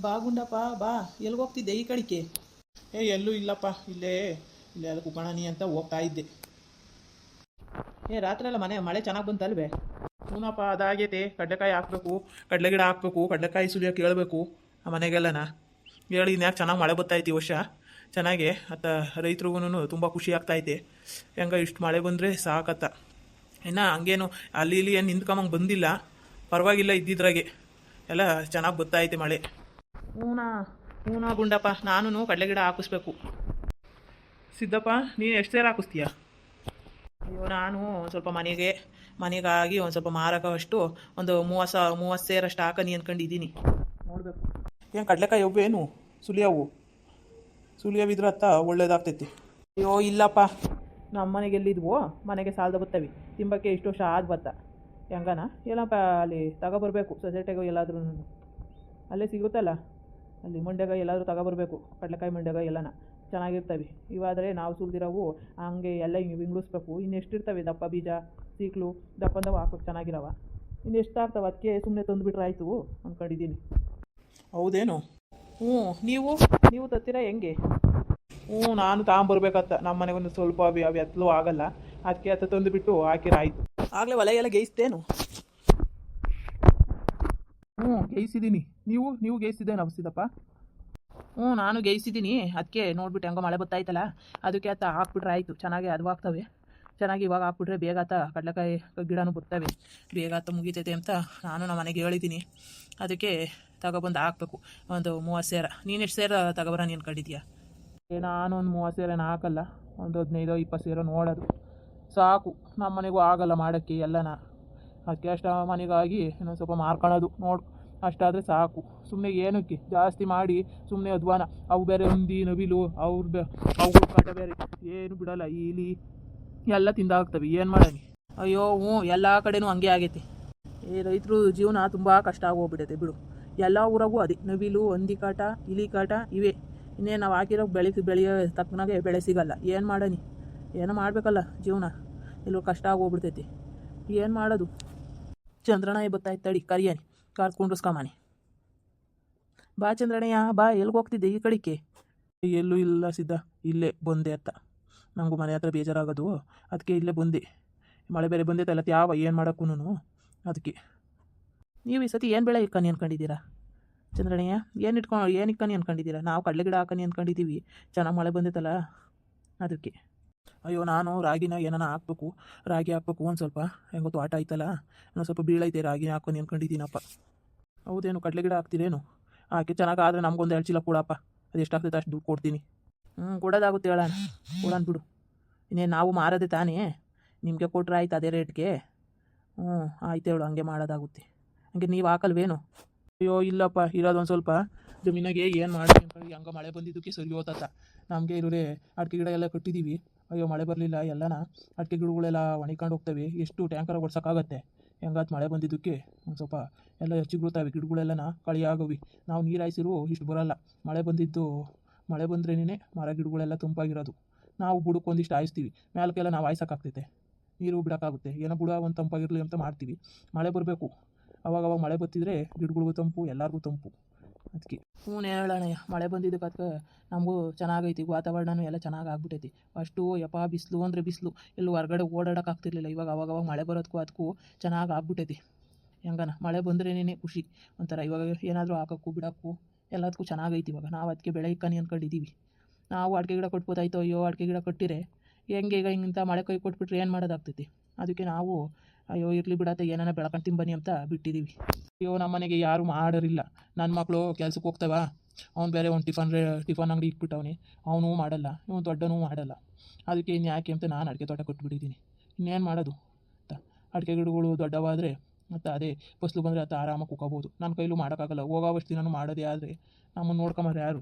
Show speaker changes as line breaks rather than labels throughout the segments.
ಬಾ ಗುಂಡಪ್ಪ, ಬಾ. ಎಲ್ಲಿ ಹೋಗ್ತಿದ್ದೆ ಈ ಕಡಿಕೆ ಏ, ಎಲ್ಲೂ ಇಲ್ಲಪ್ಪ, ಇಲ್ಲೇ. ಇಲ್ಲೇ ಅಲ್ಲಿ ಕುಕಣನಿ ಅಂತ ಹೋಗ್ತಾ ಇದ್ದೆ. ಏ, ರಾತ್ರಿ ಎಲ್ಲ ಮನೆ, ಮಳೆ ಚೆನ್ನಾಗಿ ಬಂತಲ್ವೇ? ಹ್ಞೂನಪ್ಪ ಅದಾಗೈತೆ. ಕಡ್ಲೆಕಾಯಿ ಹಾಕ್ಬೇಕು, ಕಡಲೆ ಗಿಡ ಹಾಕ್ಬೇಕು, ಕಡಲೆಕಾಯಿ ಸುಲಿಯೋಕೆ ಹೇಳ್ಬೇಕು ಆ ಮನೆಗೆಲ್ಲನ. ಹೇಳಿ ಇನ್ಯಾಕೆ ಚೆನ್ನಾಗಿ ಮಳೆ ಬರ್ತೈತಿ ವರ್ಷ? ಚೆನ್ನಾಗಿ. ಅತ್ತ ರೈತರಿಗೂ ತುಂಬ ಖುಷಿ ಆಗ್ತೈತೆ ಹೆಂಗ ಇಷ್ಟು ಮಳೆ ಬಂದರೆ ಸಾಕತ್ತ. ಇನ್ನು ಹಂಗೇನು ಅಲ್ಲಿ ಇಲ್ಲಿ ಏನು ನಿಂತ್ಕೊಂಬಂಗೆ ಬಂದಿಲ್ಲ. ಪರವಾಗಿಲ್ಲ ಇದ್ದಿದ್ರಾಗೆ. ಎಲ್ಲ ಚೆನ್ನಾಗಿ ಬರ್ತೈತೆ ಮಳೆ. ಹ್ಞೂನಾ ಹ್ಞೂನಾ ಗುಂಡಪ್ಪ ನಾನು ಕಡಲೆ ಗಿಡ ಹಾಕಿಸ್ಬೇಕು. ಸಿದ್ದಪ್ಪ, ನೀನು ಎಷ್ಟು ಸೇರು ಹಾಕಿಸ್ತೀಯ? ಅಯ್ಯೋ, ನಾನು ಒಂದು ಸ್ವಲ್ಪ ಮನೆಗೆ, ಮನೆಗಾಗಿ ಒಂದು ಸ್ವಲ್ಪ ಮಾರಕವಷ್ಟು ಒಂದು ಮೂವತ್ತು ಸಾವಿರ ಮೂವತ್ತು ಸೇರಷ್ಟು ಹಾಕನಿ ಅಂದ್ಕೊಂಡಿದ್ದೀನಿ ನೋಡಬೇಕು. ಏನು ಕಡಲೆಕಾಯಿ ಒಬ್ಬೇನು ಸುಲಿಯವು ಸುಲಿಯವಿದ್ರೆ ಅತ್ತ ಒಳ್ಳೇದಾಗ್ತೈತಿ. ಅಯ್ಯೋ, ಇಲ್ಲಪ್ಪ. ನಮ್ಮ ಮನೆಗೆ ಎಲ್ಲಿದ್ವೋ? ಮನೆಗೆ ಸಾಲದ ಬರ್ತವೆ ತಿಂಬಕ್ಕೆ ಇಷ್ಟು ವರ್ಷ ಆದ ಬತ್ತ. ಹೆಂಗನ? ಏನಪ್ಪ ಅಲ್ಲಿ ತಗೊಬರ್ಬೇಕು, ಸೊಸೈಟಿಗೂ ಎಲ್ಲಾದ್ರೂ ಅಲ್ಲೇ ಸಿಗುತ್ತಲ್ಲ? ಅಲ್ಲಿ ಮಂಡ್ಯಾಗ ಎಲ್ಲಾದರೂ ತಗೊಬರ್ಬೇಕು. ಕಡಲೆಕಾಯಿ ಮಂಡ್ಯಾಗ ಎಲ್ಲನ. ಚೆನ್ನಾಗಿರ್ತವೆ. ಇವಾದರೆ ನಾವು ಸುಲ್ದಿರೋವು ಹಂಗೆ ಎಲ್ಲ ಹಿಂಗೆ ವಿಂಗಡಿಸ್ಬೇಕು ಇನ್ನು ಎಷ್ಟಿರ್ತವೆ ದಪ್ಪ ಬೀಜ ಸೀಕ್ಲು ದಪ್ಪಂದವು ಹಾಕೋಕೆ ಚೆನ್ನಾಗಿರವ. ಇನ್ನು ಎಷ್ಟು ಆಗ್ತವೆ? ಅದಕ್ಕೆ ಸುಮ್ಮನೆ ತಂದುಬಿಟ್ರೆ ಆಯಿತು. ಅಂದ್ಕೊಂಡಿದ್ದೀನಿ ಹೌದೇನು? ಹ್ಞೂ. ನೀವು? ನೀವು ತತ್ತಿರ ಹೆಂಗೆ? ಹ್ಞೂ ನಾನು ತಗೊಂಬರ್ಬೇಕತ್ತ. ನಮ್ಮ ಮನೆಗೊಂದು ಸ್ವಲ್ಪ ಅವು ಅವು ಎತ್ತಲು ಆಗಲ್ಲ. ಅದಕ್ಕೆ ಅತ್ತ ತಂದುಬಿಟ್ಟು ಹಾಕಿರ ಆಯಿತು. ಆಗಲೇ ಒಲೆಗೆಲ್ಲ ಎಲ್ಲ ಗೇಯಿಸ್ತೇನು? ಹ್ಞೂ. ಗೇಯಿಸಿದ್ದೀನಿ ನೀವು? ನೀವು ಗೇಯಿಸಿದ್ದೇನೆ ಅವಸಿದಪ್ಪ ಹ್ಞೂ ನಾನು ಗೇಯಿಸಿದ್ದೀನಿ ಅದಕ್ಕೆ ನೋಡ್ಬಿಟ್ಟು ಹೆಂಗೋ ಮಳೆ ಬತ್ತಾಯ್ತಲ್ಲ ಅದಕ್ಕೆ ಆತ ಹಾಕ್ಬಿಟ್ರೆ ಆಯಿತು. ಚೆನ್ನಾಗಿ ಅದು ಆಗ್ತವೆ. ಚೆನ್ನಾಗಿ ಇವಾಗ ಹಾಕ್ಬಿಟ್ರೆ ಬೇಗ ಆತ ಕಡಲೆಕಾಯಿ ಗಿಡನೂ ಬರ್ತವೆ. ಬೇಗ ಆತ ಮುಗಿತೈತೆ ಅಂತ ನಾನು ನಮ್ಮ ಮನೆಗೆ ಹೇಳಿದ್ದೀನಿ ಅದಕ್ಕೆ ತಗೊಬಂದು ಹಾಕ್ಬೇಕು. ಒಂದು ಮೂವತ್ತು ಸೇರ. ನೀನು ಎಷ್ಟು ಸೇರ ತಗೋಬರ ನೀನು ಕಂಡಿದ್ಯಾ? ನಾನು ಒಂದು ಮೂವತ್ತು ಸೇರೇನು ಹಾಕಲ್ಲ. ಒಂದು ಹದಿನೈದು ಇಪ್ಪತ್ತು ಸೇರ ನೋಡೋದು. ಸಾಕು. ನಮ್ಮ ಮನೆಗೂ ಆಗಲ್ಲ ಮಾಡೋಕ್ಕೆ ಎಲ್ಲನ. ಅದಕ್ಕೆ ಅಷ್ಟು ಮನೆಗಾಗಿ ಇನ್ನೊಂದು ಸ್ವಲ್ಪ ಮಾರ್ಕೊಳ್ಳೋದು. ನೋಡು, ಅಷ್ಟಾದರೆ ಸಾಕು. ಸುಮ್ಮನೆ ಏನಕ್ಕೆ? ಜಾಸ್ತಿ ಮಾಡಿ ಸುಮ್ಮನೆ ಅಧ್ವಾನ. ಅವು ಬೇರೆ ಹಂದಿ ನವಿಲು, ಅವ್ರ ಬೇ ಅವ್ರ ಕಾಟ ಬೇರೆ. ಏನು ಬಿಡಲ್ಲ ಇಲಿ ಎಲ್ಲ ತಿಂದಾಗ್ತವೆ. ಏನು ಮಾಡೋಣ? ಅಯ್ಯೋ, ಹ್ಞೂ, ಎಲ್ಲ ಕಡೆನೂ ಹಂಗೆ ಆಗೈತೆ. ಈ ರೈತರು, ಜೀವನ ತುಂಬ ಕಷ್ಟ ಆಗೋಗ್ಬಿಟ್ಟೈತೆ ಬಿಡು. ಎಲ್ಲ ಊರಾಗೂ ಅದೇ. ನವಿಲು, ಹಂದಿ ಕಾಟ, ಇಲಿ ಕಾಟ ಇವೆ. ಇನ್ನೇನು ನಾವು ಹಾಕಿರೋ ಬೆಳೆ ಬೆಳೆಯೋ ತಕ್ಕನಾಗೆ ಬೆಳೆ ಸಿಗಲ್ಲ. ಏನು ಮಾಡೋಣ? ಏನೋ ಮಾಡಬೇಕಲ್ಲ ಜೀವನ. ಎಲ್ಲರೂ ಕಷ್ಟ ಆಗೋಗ್ಬಿಡ್ತೈತಿ ಏನು ಮಾಡೋದು? ಚಂದ್ರಣ್ಣ ಬತ್ತಾಯ್ತು ತಡಿ ಕರಿಯಾನಿ ಕಾರ್ ಕುಂಡ್ರಸ್ಕೊಂಬಾನಿ ಬಾ ಚಂದ್ರಣಯ್ಯ ಬಾ ಎಲ್ಗೆ ಹೋಗ್ತಿದ್ದೆ ಈ ಕಡಿಕೆ ಎಲ್ಲೂ ಇಲ್ಲ ಸಿದ್ಧ ಇಲ್ಲೇ ಬಂದೆ ಅತ್ತ ನಮಗೂ ಮನೆ ಹತ್ರ ಬೇಜಾರಾಗೋದು ಅದಕ್ಕೆ ಇಲ್ಲೇ ಬಂದೆ ಮಳೆ ಬೇರೆ ಬಂದೈತಲ್ಲ ಯಾವ ಏನು ಮಾಡೋಕ್ಕೂ ಅದಕ್ಕೆ ನೀವು ಈ ಸತಿ ಏನು ಬೆಳೆ ಇಕ್ಕನಿ ಅನ್ಕೊಂಡಿದ್ದೀರಾ ಚಂದ್ರಣಯ್ಯ ಏನು ಇಟ್ಕೊಂಡು ಏನು ಇಕ್ಕನಿ ಅನ್ಕೊಂಡಿದ್ದೀರಾ ನಾವು ಕಡಲೆ ಗಿಡ ಹಾಕನಿ ಅನ್ಕೊಂಡಿದ್ದೀವಿ ಚೆನ್ನಾಗಿ ಮಳೆ ಬಂದೈತಲ್ಲ ಅದಕ್ಕೆ ಅಯ್ಯೋ, ನಾನು ರಾಗಿನ ಏನಾನ ಹಾಕ್ಬೇಕು? ರಾಗಿ ಹಾಕ್ಬೇಕು ಒಂದು ಸ್ವಲ್ಪ. ಹೆಂಗೋ ತೋಟ ಐತಲ್ಲ ಇನ್ನೊಂದು ಸ್ವಲ್ಪ ಬೀಳೈತೆ ರಾಗಿ ಹಾಕೊಂಡು ಅನ್ಕೊಂಡಿದ್ದೀನಪ್ಪ ಹೌದೇನು, ಕಡಲೆ ಗಿಡ ಹಾಕ್ತೀರೇನು? ಹಾಕಿ ಚೆನ್ನಾಗಿ ಆದರೆ ನಮ್ಗೊಂದು ಎರಡು ಚೀಲ ಕೊಡಪ್ಪ. ಅದು ಎಷ್ಟಾಗ್ತೈತೆ ಅಷ್ಟು ದುಡ್ಡು ಕೊಡ್ತೀನಿ. ಹ್ಞೂ ಕೊಡೋದಾಗುತ್ತೆ ಹೇಳೋಣ ಕೊಡೋಣ ಬಿಡು. ಇನ್ನೇನು ನಾವು ಮಾರೋದೇ ತಾನೇ? ನಿಮಗೆ ಕೊಟ್ಟರೆ ಆಯ್ತು ಅದೇ ರೇಟ್ಗೆ. ಹ್ಞೂ ಆಯ್ತು ಹೇಳು, ಹಂಗೆ ಮಾಡೋದಾಗುತ್ತೆ. ಹಂಗೆ ನೀವು ಹಾಕಲ್ವೇನು? ಅಯ್ಯೋ, ಇಲ್ಲಪ್ಪ, ಇರೋದೊಂದು ಸ್ವಲ್ಪ. ಜಮೀನಾಗೆ ಏನು ಮಾಡಿ ಹಂಗೆ ಮಳೆ ಬಂದಿದ್ದಕ್ಕೆ ಸರಿ ಹೋತತ್ತ ನಮಗೆ ಇರೋರೆ ಅಡಿಕೆ ಗಿಡ ಎಲ್ಲ ಕಟ್ಟಿದ್ದೀವಿ ಅಯ್ಯೋ, ಮಳೆ ಬರಲಿಲ್ಲ, ಎಲ್ಲನ ಅಡಿಕೆ ಗಿಡಗಳೆಲ್ಲ ಒಣಕೊಂಡು ಹೋಗ್ತವೆ, ಎಷ್ಟು ಟ್ಯಾಂಕರ್ ಓಡ್ಸೋಕ್ಕಾಗತ್ತೆ ಹೆಂಗಾತ್ ಮಳೆ ಬಂದಿದ್ದಕ್ಕೆ? ಒಂದು ಸ್ವಲ್ಪ ಎಲ್ಲ ಹೆಚ್ಚಿಗ್ಬಿಡ್ತಾವೆ ಗಿಡಗಳೆಲ್ಲನ ಗಿಡಗಳೆಲ್ಲ ಆಗೋವಿ ನಾವು ನೀರು ಹಾಯಿಸಿರು ಇಷ್ಟು ಬರಲ್ಲ. ಮಳೆ ಬಂದಿದ್ದು, ಮಳೆ ಬಂದ್ರೇನೇ ಮರ ಗಿಡಗಳೆಲ್ಲ ತಂಪಾಗಿರೋದು. ನಾವು ಬುಡಕ್ಕೆ ಒಂದಿಷ್ಟು ಹಾಯಿಸ್ತೀವಿ ಮೇಲಕ್ಕೆಲ್ಲ ನಾವು ಹಾಯ್ಸೋಕ್ಕಾಗ್ತೈತೆ. ನೀರು ಬಿಡೋಕ್ಕಾಗುತ್ತೆ, ಏನೋ ಬುಡ ಒಂದು ತಂಪಾಗಿರಲಿ ಅಂತ ಮಾಡ್ತೀವಿ. ಮಳೆ ಬರಬೇಕು. ಅವಾಗವಾಗ ಅವಾಗ ಮಳೆ ಬತ್ತಿದ್ರೆ ಗಿಡಗಳಿಗೂ ತಂಪು, ಎಲ್ಲರಿಗೂ ತಂಪು. ಅದಕ್ಕೆ ಹ್ಞೂ ಹೇಳೋಣಯ್ಯ ಮಳೆ ಬಂದಿದ್ದಕ್ಕೆ ಅದಕ್ಕೆ ನಮಗೂ ಚೆನ್ನಾಗೈತಿ, ವಾತಾವರಣನೂ ಎಲ್ಲ ಚೆನ್ನಾಗಿ ಆಗ್ಬಿಟ್ಟೈತಿ ಅಷ್ಟು ಯಪ್ಪ, ಬಿಸಿಲು ಅಂದರೆ ಬಿಸಿಲು. ಇಲ್ಲಿ ಹೊರಗಡೆ ಓಡಾಡೋಕೆ ಆಗ್ತಿರ್ಲಿಲ್ಲ, ಇವಾಗ ಅವಾಗವಾಗ ಅವಾಗ ಮಳೆ ಬರೋದಕ್ಕೂ ಅದಕ್ಕೂ ಚೆನ್ನಾಗಿ ಆಗ್ಬಿಟ್ಟೈತಿ ಹೆಂಗನ, ಮಳೆ ಬಂದ್ರೇನೇ ಖುಷಿ. ಒಂಥರ ಇವಾಗ ಏನಾದರೂ ಹಾಕೋಕ್ಕೂ, ಬಿಡೋಕ್ಕೂ ಎಲ್ಲದಕ್ಕೂ ಚೆನ್ನಾಗೈತಿ ಇವಾಗ. ನಾವು ಅದಕ್ಕೆ ಬೆಳೆ ಇಕ್ಕನಿ ಅಂದ್ಕೊಂಡಿದ್ದೀವಿ ನಾವು ಅಡಿಕೆ ಗಿಡ ಕೊಟ್ಬೋದಾಯ್ತು, ಅಯ್ಯೋ, ಅಡಿಕೆ ಗಿಡ ಕೊಟ್ಟಿರೆ, ಹೆಂಗೆ ಈಗ ಹಿಂಗಿಂತ ಮಳೆ ಕೈ ಕೊಟ್ಬಿಟ್ರೆ ಏನು ಮಾಡೋದಾಗ್ತೈತಿ? ಅದಕ್ಕೆ ನಾವು ಅಯ್ಯೋ, ಇರಲಿ ಬಿಡತ್ತೆ, ಏನಾನ ಬೆಳ್ಕೊಂಡು ತಿಂಬನಿ ಅಂತ ಬಿಟ್ಟಿದ್ದೀವಿ ಅಯ್ಯೋ ನಮ್ಮ ಮನೆಗೆ ಯಾರು ಮಾಡೋರಿಲ್ಲ ನನ್ನ ಮಕ್ಕಳು ಕೆಲ್ಸಕ್ಕೆ ಹೋಗ್ತಾವ? ಅವ್ನು ಬೇರೆ ಒಂದು ಟಿಫನ್ ಟಿಫನ್ ಅಂಗಡಿ ಇಟ್ಬಿಟ್ಟವನಿ. ಅವನು ಮಾಡಲ್ಲ, ಇವನು ದೊಡ್ಡನೂ ಮಾಡಲ್ಲ. ಅದಕ್ಕೆ ಇನ್ನು ಯಾಕೆ ಅಂತ ನಾನು ಅಡಿಕೆ ತೋಟ ಕೊಟ್ಬಿಟ್ಟಿದ್ದೀನಿ ಇನ್ನೇನು ಮಾಡೋದು? ಅಂತ ಅಡಿಕೆ ಗಿಡಗಳು ದೊಡ್ಡವಾದರೆ ಮತ್ತು ಅದೇ ಫಸ್ಲು ಬಂದರೆ ಅದು ಆರಾಮಾಗಿ ಕುಕ್ಕೋಬೋದು. ನನ್ನ ಕೈಲೂ ಮಾಡೋಕ್ಕಾಗಲ್ಲ. ಹೋಗೋವಷ್ಟು ದಿನನೂ ಮಾಡೋದೇ ಆದರೆ ನಮ್ಮನ್ನು ನೋಡ್ಕೊಂಬಾರೆ ಯಾರು?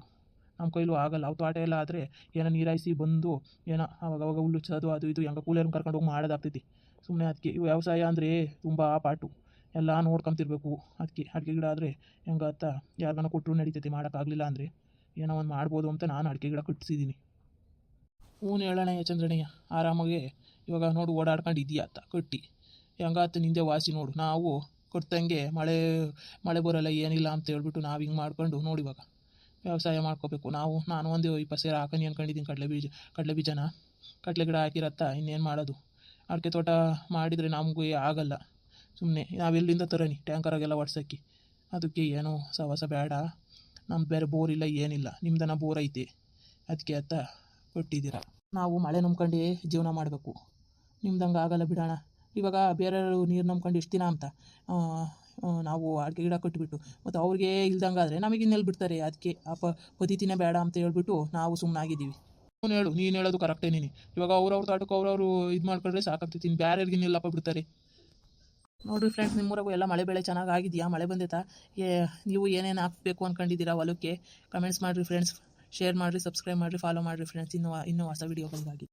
ನಮ್ಮ ಕೈಲೂ ಆಗಲ್ಲ. ಅವು ತೋಟ ಎಲ್ಲ ಆದರೆ ಏನೋ ನೀರಾಯಿಸಿ ಬಂದು ಏನೋ ಅವಾಗ ಅವಾಗ ಹುಲ್ಲು ಚದು ಅದು ಇದು ಹೆಂಗೆ ಕೂಲರ್ನ ಕರ್ಕೊಂಡು ಹೋಗಿ ಮಾಡೋದಾಗ್ತೈತಿ. ಸುಮ್ಮನೆ ಅದಕ್ಕೆ ವ್ಯವಸಾಯ ಅಂದರೆ ತುಂಬ ಪಾಟು. ಎಲ್ಲ ನೋಡ್ಕೊಂತಿರ್ಬೇಕು ಅದಕ್ಕೆ ಅಡಿಕೆ ಗಿಡ ಆದರೆ ಹೆಂಗೆ ಅತ್ತ ಯಾರಿಗಾನ ಕೊಟ್ಟರು ನಡೀತೈತಿ, ಮಾಡೋಕ್ಕಾಗಲಿಲ್ಲ ಅಂದರೆ ಏನೋ ಒಂದು ಮಾಡ್ಬೋದು ಅಂತ ನಾನು ಅಡಿಕೆ ಗಿಡ ಕಟ್ಟಿಸಿದ್ದೀನಿ ಹ್ಞೂ ಹೇಳೋಣಯ್ಯ ಚಂದ್ರಣಯ್ಯ ಆರಾಮಾಗಿ ಇವಾಗ ನೋಡು ಓಡಾಡ್ಕೊಂಡು ಇದೆಯಾ ಅತ್ತ ಕಟ್ಟಿ. ಹೆಂಗಾತ ನಿಂದೆ ವಾಸಿ ನೋಡು. ನಾವು ಕೊಡ್ತಂಗೆ ಮಳೆ ಮಳೆ ಬರೋಲ್ಲ, ಏನಿಲ್ಲ ಅಂತ ಹೇಳ್ಬಿಟ್ಟು ನಾವು ಹಿಂಗೆ ಮಾಡ್ಕೊಂಡು ನೋಡಿ ಇವಾಗ. ವ್ಯವಸಾಯ ಮಾಡ್ಕೋಬೇಕು. ನಾವು, ನಾನು ಒಂದು ಇಪ್ಪತ್ತು ಸೇರು ಹಾಕನಿ ಅನ್ಕೊಂಡಿದ್ದೀನಿ ಕಡಲೆ ಬೀಜ, ಕಡಲೆ ಬೀಜನ? ಕಡಲೆ ಗಿಡ ಹಾಕಿರತ್ತ ಇನ್ನೇನು ಮಾಡೋದು? ಅಡಿಕೆ ತೋಟ ಮಾಡಿದರೆ ನಮಗೂ ಆಗಲ್ಲ. ಸುಮ್ಮನೆ ನಾವೆಲ್ಲಿಂದ ತರೋನಿ ಟ್ಯಾಂಕರಾಗೆಲ್ಲ ಒಡ್ಸೋಕ್ಕೆ ಅದಕ್ಕೆ ಏನೋ ಸವಾಸ ಬೇಡ. ನಮ್ಮ ಬೇರೆ ಬೋರ್ ಇಲ್ಲ, ಏನಿಲ್ಲ. ನಿಮ್ದನ ಬೋರ್ ಐತೆ. ಅದಕ್ಕೆ ಅತ್ತ ಕೊಟ್ಟಿದ್ದೀರ? ನಾವು ಮಳೆ ನಂಬ್ಕೊಂಡೇ ಜೀವನ ಮಾಡಬೇಕು. ನಿಮ್ದಂಗೆ ಆಗಲ್ಲ ಬಿಡೋಣ. ಇವಾಗ ಬೇರೆಯವರು ನೀರು ನಂಬ್ಕೊಂಡು ಇಷ್ಟಿನ ಅಂತ ನಾವು ಅಡಿಕೆ ಗಿಡ ಕಟ್ಟಿಬಿಟ್ಟು ಮತ್ತು ಅವ್ರಿಗೆ ಇಲ್ದಂಗೆ ಆದರೆ ನಮಗೆ ಇನ್ನೆಲ್ಲಿ ಬಿಡ್ತಾರೆ ಅದಕ್ಕೆ ಆ ಪ ಬೇಡ ಅಂತ ಹೇಳ್ಬಿಟ್ಟು ನಾವು ಸುಮ್ಮನಾಗಿದ್ದೀವಿ ಅವ್ನು ಹೇಳು, ನೀನು ಹೇಳೋದು ಕರೆಕ್ಟೇ ನೀನು. ಇವಾಗ ಅವ್ರವ್ರ ತಾಟಕ್ಕೆ ಅವ್ರವರು ಇದು ಮಾಡ್ಕೊಂಡ್ರೆ ಸಾಕಾಗ್ತೈತಿ ಇನ್ನು ಬೇರೆಯವ್ರಿಗೆ ಇನ್ನೆಲ್ಲಪ್ಪ ಬಿಡ್ತಾರೆ. ನೋಡಿರಿ ಫ್ರೆಂಡ್ಸ್ ನಿಮ್ಮೂರಾಗೂ ಎಲ್ಲ ಮಳೆ ಬೆಳೆ ಚೆನ್ನಾಗಿ ಆಗಿದೆಯಾ? ಮಳೆ ಬಂದೈತಾ? ಏ, ನೀವು ಏನೇನು ಹಾಕಬೇಕು ಅಂದ್ಕೊಂಡಿದ್ದೀರಾ ಹೊಲಕ್ಕೆ? ಕಮೆಂಟ್ಸ್ ಮಾಡಿರಿ ಫ್ರೆಂಡ್ಸ್ ಶೇರ್ ಮಾಡಿರಿ ಸಬ್ಸ್ಕ್ರೈಬ್ ಮಾಡಿರಿ ಫಾಲೋ ಮಾಡಿರಿ ಫ್ರೆಂಡ್ಸ್ ಇನ್ನೂ ಇನ್ನೂ ಹೊಸ ವೀಡಿಯೋಗಳಿಗಾಗಿ